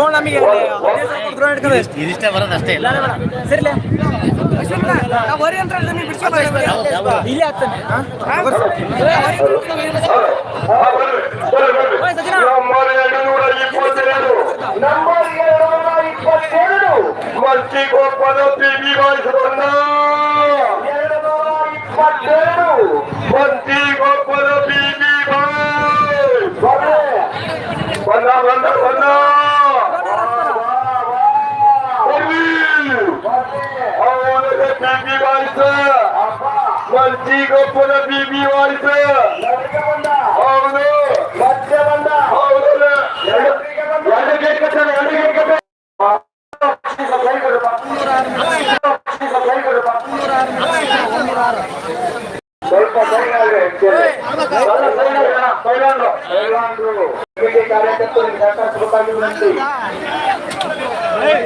ದ್ರೋಣ ನಮಗೆ ದ್ರೋಣ ಹಿಡ್ಕೊಂಡು ಇದಿಷ್ಟೇ ಬರೋದು ಅಷ್ಟೇ ಇಲ್ಲ. ಸರಿ ವರಿ ಅಂತ ಇಲ್ಲೇ ಆಗ್ತಾನೆ ಬಾಯ್ ಬಂದ ಬಂದ ಬಂದ. ಪಿಬಿ ಬಾಯಿಸ ಮಂಚಿಗೊಪ್ಪದ ಪಿಬಿ ಬಾಯಿಸ ಹೌದು ಹೌದು ಎರಡು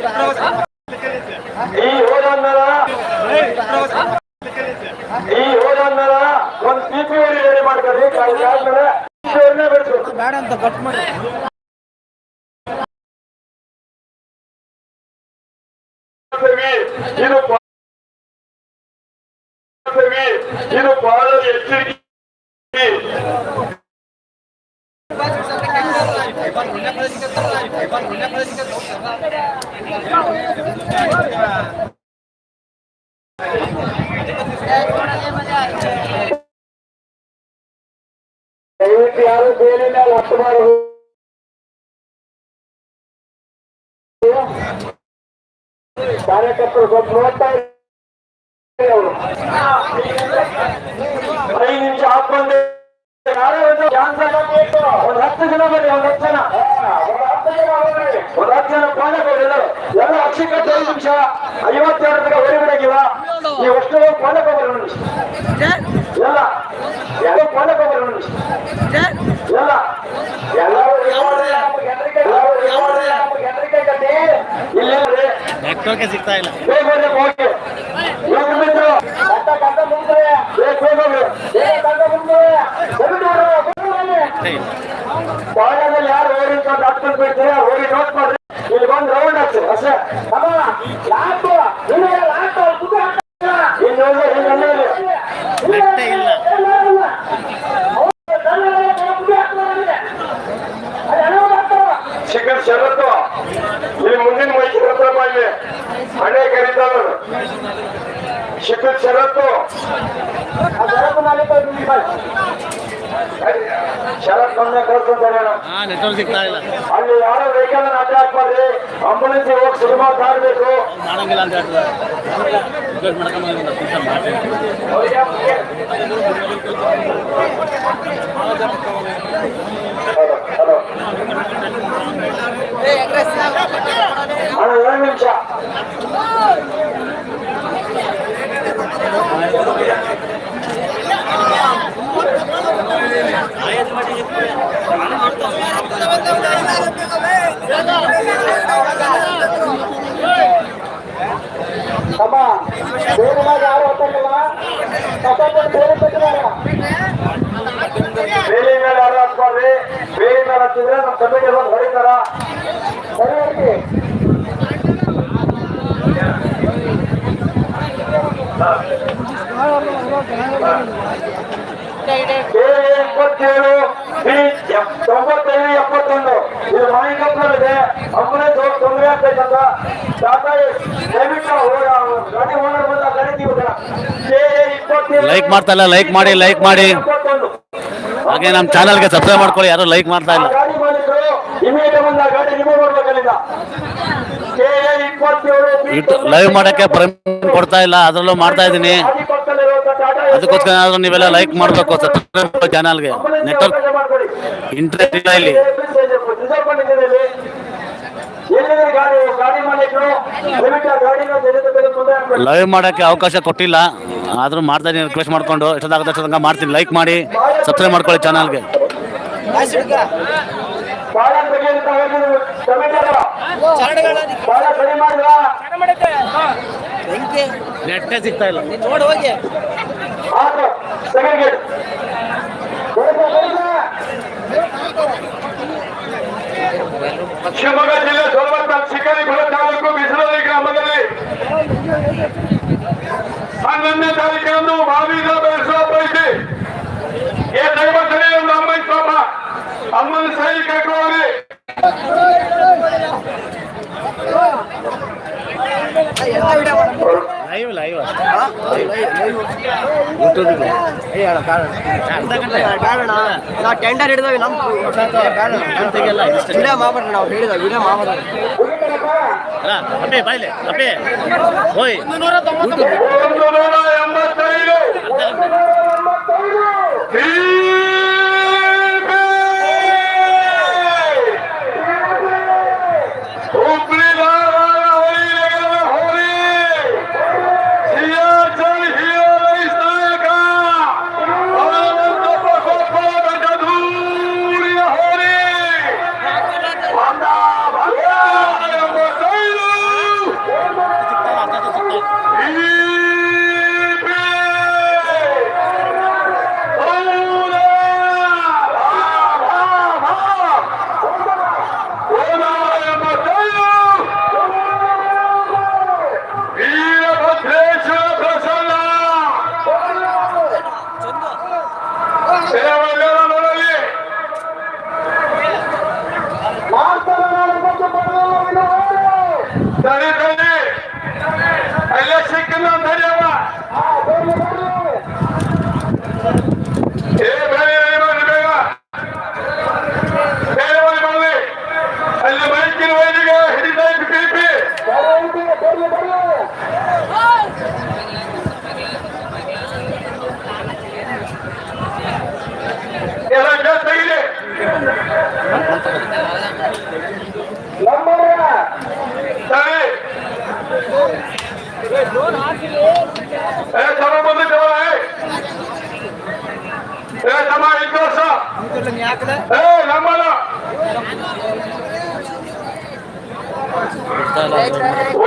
ಎರಡು ಅಂತ ಕಟ್ ಮಾಡಿ ಇದು ಬ- ಇದು ಬಹಳ ಎಚ್ಚರಿಕೆ ದಯವಿಟ್ಟು ಯಾರು ಬೇರೆ వారు కార్యకర్తలు గొప్ప నుంచి ఆత్మండి ಒಂದು ಹತ್ತು ಜನ ಬನ್ನಿ ಒಂದು ಹತ್ತು ಜನ. ಒಂದು ಹತ್ತು ಜನ ಪಾಲಕರು ಎಲ್ಲರೂ ಎಲ್ಲ ಅಕ್ಷಿಕಟ್ಟು ಐದು ನಿಮಿಷ ಐವತ್ತೆರಡು ತನಕ ಹೊರಗಡೆಗಿಲ್ಲ ನೀವು ಅಷ್ಟು ಒಂದು ನಿಮಿಷ ಎಲ್ಲ ಎಲ್ಲ ಎಲ್ಲ. ಎಲ್ಲರೂ ಇಲ್ಲಿ ಸಿಗ್ತಾ ಇಲ್ಲ. ಹೋಗಿ. ಹಾಕ್ಕೊಂಡು ಬಿಡ್ತೀರಿ ಹೋಗಿ ನೋಟ್ ಮಾಡ್ರಿ. ಇಲ್ಲಿ ಬಂದು ರೌಂಡ್ ಹಾಕ್ಸಿ. ಅಷ್ಟೇ. ಅಮ್ಮ ಲಾಟು ಇಲ್ಲ ಲಾಟು ಸುದ್ದಿ ಹಾಕ್ತಿಲ್ಲ. ಇಲ್ಲಿ ಹೋಗಿ ಇಲ್ಲಿ ಅಲ್ಲೇ ಇದೆ. ನೆಟ್ಟೇ ಇಲ್ಲ. ಇಲ್ಲ, ಇಲ್ಲ. ಅವ್ರು ಕನ್ನಡ ಸುದ್ದಿ ಹಾಕ್ತಾರೆ. ಅದು ಎಲ್ಲರೂ ಹಾಕ್ತಾರ. ಚಿಕ್ಕನ್ ಷರತ್ತು ಇಲ್ಲಿ ಮುಂದಿನ ಮೈಸೂರು ಹತ್ರ ಇಲ್ಲಿ. ಹಣೆ ಕರೀತಾರ ಚಿಕ್ಕನ್ ಷರತ್ತು ಶರತ್ ಬಂದ ಕಳ್ಕೊಂತಾರೆ ಹಾ ನೆಟ್ವರ್ಕ್ ಸಿಗ್ತಾ ಇಲ್ಲ. ಅಲ್ಲಿ ಯಾರೋ ವೆಹಿಕಲ್ ಅಡ್ಡ ಹಾಕ್ಬಾರ್ರಿ ಅಂಬುಲೆನ್ಸ್ ಹೋಗಿ ಸಿನಿಮಾ ಕಾಡ್ಬೇಕು ಮಾಡಂಗಿಲ್ಲ ಅಂತ ಹೇಳ್ತಾರೆ. ರಿಕ್ವೆಸ್ಟ್ ಮಾಡ್ಕೊಂಬಂದಿಲ್ಲ ಕೆಲಸ ಮಾಡಿ ಅಣ್ಣ ಎರಡು ನಿಮಿಷ ಅಮ್ಮ ಬೇರೆ ಯಾರು ಹೊತ್ತಲ್ಲ ಬೇರೆ ಕಟ್ಟಿದಾರ ಬೇಲಿ ಮೇಲೆ ಯಾರು ಹಾಕ್ಬಾರ್ರಿ ಹತ್ತಿದ್ರೆ ನಮ್ಮ ಬಂದು ಹೊಡಿತಾರ. ಸರಿ ಬಿ ತೊಂಬತ್ತೈದು ಎಪ್ಪತ್ತೊಂದು ಇದು ದೊಡ್ಡ ತೊಂದರೆ ಆಗ್ತೈತಂತ ಟಾಟಾ ದಯವಿಟ್ಟು ಗಾಡಿ ಓನರ್ ಬಂದ ಲೈಕ್ ಮಾಡ್ತಾ ಇಲ್ಲ. ಲೈಕ್ ಮಾಡಿ ಲೈಕ್ ಮಾಡಿ. ಹಾಗೆ ನಮ್ಮ ಚಾನಲ್ಗೆ ಸಬ್ಸ್ಕ್ರೈಬ್ ಮಾಡ್ಕೊಳ್ಳಿ. ಯಾರು ಲೈಕ್ ಮಾಡ್ತಾ ಇಲ್ಲ ಆ ಗಾಡಿ ಮಾಲೀಕರು ಇಮಿಡಿಯೇಟ್ ಬಂದ ಗಾಡಿ ರಿಮೂವ್ ಯೂಟ್ಯೂಬ್ ಲೈವ್ ಮಾಡೋಕ್ಕೆ ಪರ್ಮಿಷನ್ ಕೊಡ್ತಾ ಇಲ್ಲ, ಅದರಲ್ಲೂ ಮಾಡ್ತಾ ಇದ್ದೀನಿ. ಅದಕ್ಕೋಸ್ಕರ ಆದರೂ ನೀವೆಲ್ಲ ಲೈಕ್ ಮಾಡಬೇಕು, ಸಬ್ಸ್ಕ್ರೈಬ್ ಚಾನಲ್ಗೆ ನೆಟ್ವರ್ಕ್ ಇಂಟ್ರೆಸ್ಟ್ ಇಲ್ಲ ಇಲ್ಲಿ. ಲೈವ್ ಮಾಡೋಕ್ಕೆ ಅವಕಾಶ ಕೊಟ್ಟಿಲ್ಲ. ಆದರೂ ಮಾಡ್ತಾ ಇದ್ದೀನಿ ರಿಕ್ವೆಸ್ಟ್ ಮಾಡಿಕೊಂಡು. ಎಷ್ಟೊತ್ತಾಗುತ್ತೆ ಅಷ್ಟೊತ್ತಂಗೆ ಮಾಡ್ತೀನಿ. ಲೈಕ್ ಮಾಡಿ ಸಬ್ಸ್ಕ್ರೈಬ್ ಮಾಡ್ಕೊಳ್ಳಿ ಚಾನಲ್ಗೆ ಬಾಳ ಅಂತ ಹೇಳಿದ್ರು. ಕಮಿಟಿಯವರು ಬಹಳ ಕಡಿಮೆ ಮಾಡಿದ್ರ ನೆಟ್ಟೆ ಸಿಗ್ತಾ ಇಲ್ಲ. ನೋಡಿ ಹೋಗಿ. ಆಯ್ತು ಸೆಕೆಂಡ್ ಗೇಟ್. ಶಿವಮೊಗ್ಗ ಜಿಲ್ಲೆ ಸೋಲಬತ್ತ ಶಿಕಾರಿಪುರ ತಾಲೂಕು ಬಿಸಿಲಲ್ಲಿ ಗ್ರಾಮದಲ್ಲಿ ಹನ್ನೊಂದನೇ ತಾರೀಕಿನಂದು ಮಾವಿನ ಬೆಳೆಸುವ ಪೈಕಿ ಏ ದೈವತನೇ ಒಂದು ಅಮ್ಮನ ಪಾಪ. ಅಮ್ಮನ ಸಹಿ ಕಟ್ಟುವವರೇ ಲೈವ್ ಲೈವ್ ನಾವು ಟೆಂಡರ್ ಹಿಡಿದವಿ ನಮ್ಮ ವಿಡಿಯೋ ಮಾಡ್ಬೇಡ್ರಿ ನಾವು ಹೇಳಿದ ವಿಡಿಯೋ ಮಾಡ್ಬೇಡ್ರಿ ಅಲ್ಲ ಅಪ್ಪೆ ಬಾಯ್ಲೆ ಅಪ್ಪೆ ಎಂಬತ್ತೈದು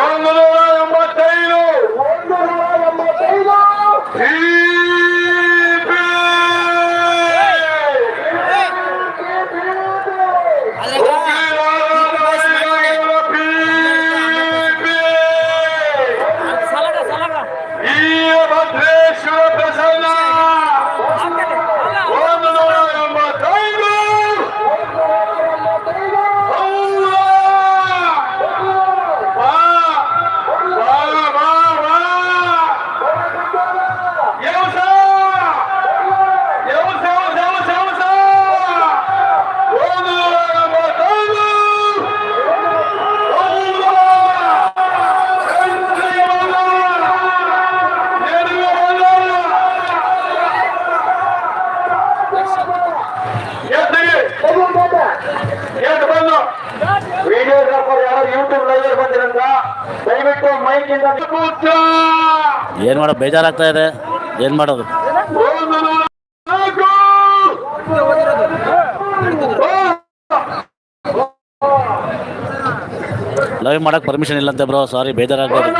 ಒಂದು ಏನು ಮಾಡೋ ಬೇಜಾರಾಗ್ತಾ ಇದೆ. ಏನ್ ಮಾಡೋದು? ಲವ್ ಮಾಡಕ್ ಪರ್ಮಿಷನ್ ಇಲ್ಲಂತೆ ಬ್ರೋ ಸಾರಿ ಬೇಜಾರಾಗ್ಬೋದು